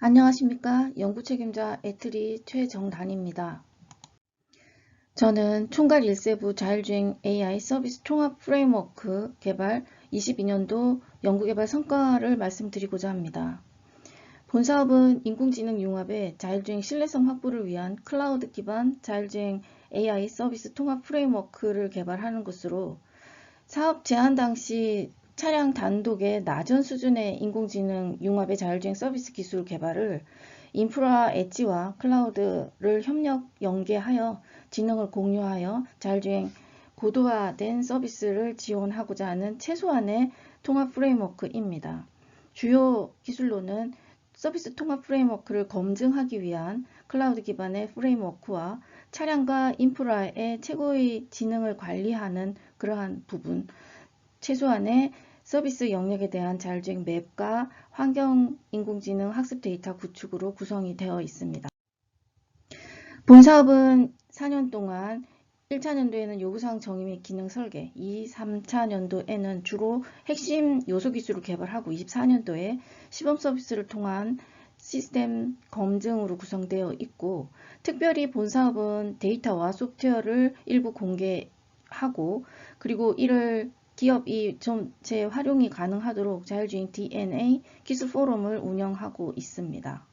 안녕하십니까 연구 책임자 에트리 최정단입니다. 저는 총괄 1세부 자율주행 AI 서비스 통합 프레임워크 개발 22년도 연구개발 성과를 말씀드리고자 합니다. 본 사업은 인공지능 융합의 자율주행 신뢰성 확보를 위한 클라우드 기반 자율주행 AI 서비스 통합 프레임워크를 개발하는 것으로 사업 제안 당시 차량 단독의 낮은 수준의 인공지능 융합의 자율주행 서비스 기술 개발을 인프라 엣지와 클라우드를 협력 연계하여 지능을 공유하여 자율주행 고도화된 서비스를 지원하고자 하는 최소한의 통합 프레임워크입니다. 주요 기술로는 서비스 통합 프레임워크를 검증하기 위한 클라우드 기반의 프레임워크와 차량과 인프라의 최고의 지능을 관리하는 그러한 부분, 최소한의 서비스 영역에 대한 자율주행 맵과 환경 인공지능 학습 데이터 구축으로 구성이 되어 있습니다. 본 사업은 4년 동안 1차 년도에는 요구사항 정의 및 기능 설계, 2, 3차 년도에는 주로 핵심 요소 기술을 개발하고 24년도에 시범 서비스를 통한 시스템 검증으로 구성되어 있고 특별히 본 사업은 데이터와 소프트웨어를 일부 공개하고 그리고 이를 기업이 좀 재활용이 가능하도록 자율주행 DNA 기술 포럼을 운영하고 있습니다.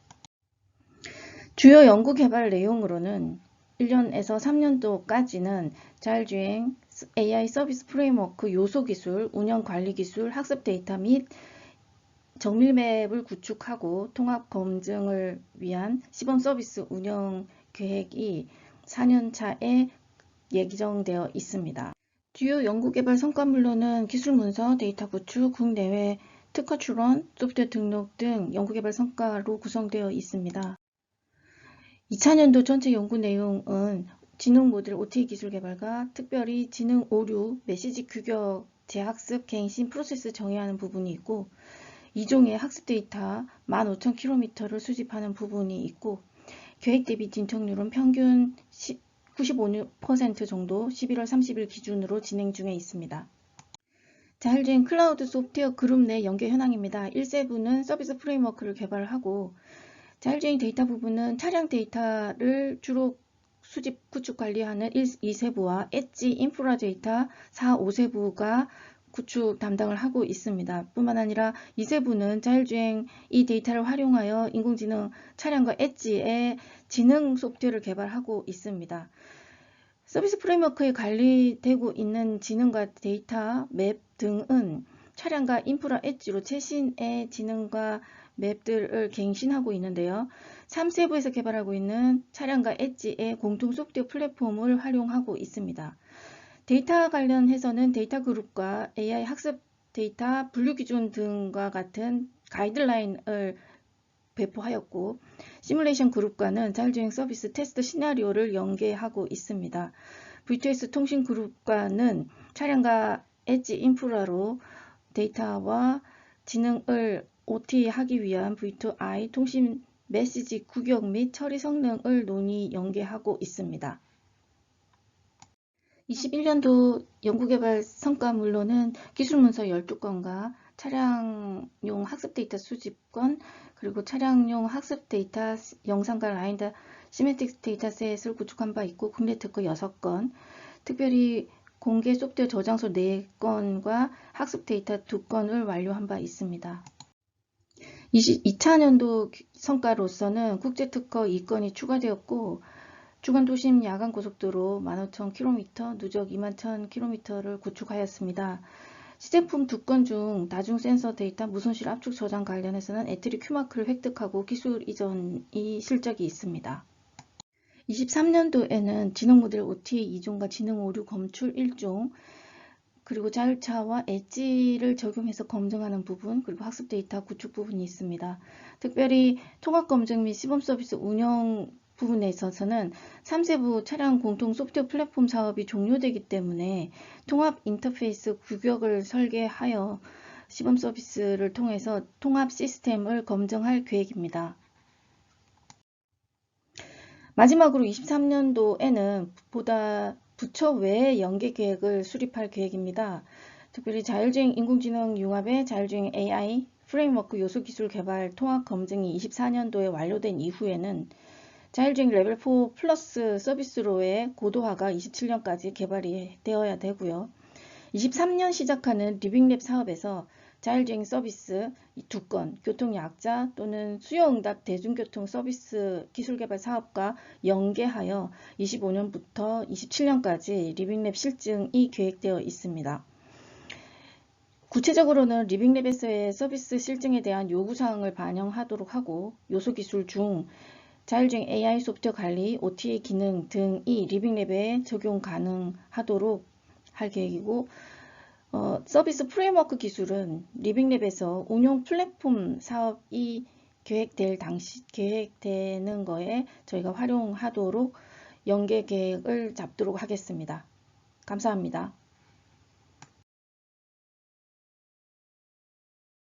주요 연구 개발 내용으로는 1년에서 3년도까지는 자율주행 AI 서비스 프레임워크 요소 기술, 운영 관리 기술, 학습 데이터 및 정밀맵을 구축하고 통합 검증을 위한 시범 서비스 운영 계획이 4년차에 예정되어 있습니다. 주요 연구개발 성과물로는 기술 문서, 데이터 구축, 국내외 특허 출원, 소프트웨어 등록 등 연구개발 성과로 구성되어 있습니다. 2차년도 전체 연구 내용은 지능 모델 OTA 기술 개발과 특별히 지능 오류, 메시지 규격, 재학습, 갱신, 프로세스 정의하는 부분이 있고 2종의 학습 데이터 15,000km를 수집하는 부분이 있고 계획 대비 진척률은 평균 95% 정도 11월 30일 기준으로 진행 중에 있습니다. 자율주행 클라우드 소프트웨어 그룹 내 연계 현황입니다. 1세부는 서비스 프레임워크를 개발하고 자율주행 데이터 부분은 차량 데이터를 주로 수집, 구축, 관리하는 1, 2세부와 엣지, 인프라 데이터 4, 5세부가 구축 담당을 하고 있습니다. 뿐만 아니라 2세부는 자율주행 이 데이터를 활용하여 인공지능 차량과 엣지의 지능 소프트웨어를 개발하고 있습니다. 서비스 프레임워크에 관리되고 있는 지능과 데이터, 맵 등은 차량과 인프라 엣지로 최신의 지능과 맵들을 갱신하고 있는데요. 3세부에서 개발하고 있는 차량과 엣지의 공통 소프트웨어 플랫폼을 활용하고 있습니다. 데이터 관련해서는 데이터 그룹과 AI 학습 데이터 분류 기준 등과 같은 가이드라인을 배포하였고 시뮬레이션 그룹과는 자율주행 서비스 테스트 시나리오를 연계하고 있습니다. V2S 통신 그룹과는 차량과 엣지 인프라로 데이터와 지능을 OT 하기 위한 V2I 통신 메시지 구격 및 처리 성능을 논의 연계하고 있습니다. 21년도 연구개발 성과물로는 기술문서 12건과 차량용 학습 데이터 수집권, 그리고 차량용 학습 데이터, 영상과 라인다 시메틱 데이터셋을 구축한 바 있고 국내 특허 6건, 특별히 공개 소프트웨어 저장소 4건과 학습 데이터 2건을 완료한 바 있습니다. 22차 년도 성과로서는 국제특허 2건이 추가되었고 주간 도심 야간 고속도로 15,000km, 누적 21,000km를 구축하였습니다. 시제품 두 건 중 다중 센서 데이터 무손실 압축 저장 관련해서는 에트리 큐마크를 획득하고 기술 이전이 실적이 있습니다. 23년도에는 지능 모델 OTA 2종과 지능 오류 검출 1종, 그리고 자율차와 엣지를 적용해서 검증하는 부분, 그리고 학습 데이터 구축 부분이 있습니다. 특별히 통합 검증 및 시범 서비스 운영 부분에 있어서는 3세부 차량 공통 소프트웨어 플랫폼 사업이 종료되기 때문에 통합 인터페이스 규격을 설계하여 시범 서비스를 통해서 통합 시스템을 검증할 계획입니다. 마지막으로 23년도에는 보다 부처 외의 연계 계획을 수립할 계획입니다. 특별히 자율주행 인공지능 융합의 자율주행 AI 프레임워크 요소 기술 개발 통합 검증이 24년도에 완료된 이후에는 자율주행 레벨 4 플러스 서비스로의 고도화가 27년까지 개발이 되어야 되고요. 23년 시작하는 리빙랩 사업에서 자율주행 서비스 두 건, 교통약자 또는 수요응답 대중교통 서비스 기술개발 사업과 연계하여 25년부터 27년까지 리빙랩 실증이 계획되어 있습니다. 구체적으로는 리빙랩에서의 서비스 실증에 대한 요구사항을 반영하도록 하고 요소기술 중 자율주행 AI 소프트웨어 관리, OTA 기능 등이 리빙랩에 적용 가능하도록 할 계획이고 어, 서비스 프레임워크 기술은 리빙랩에서 운용 플랫폼 사업이 계획될 당시 계획되는 거에 저희가 활용하도록 연계 계획을 잡도록 하겠습니다. 감사합니다.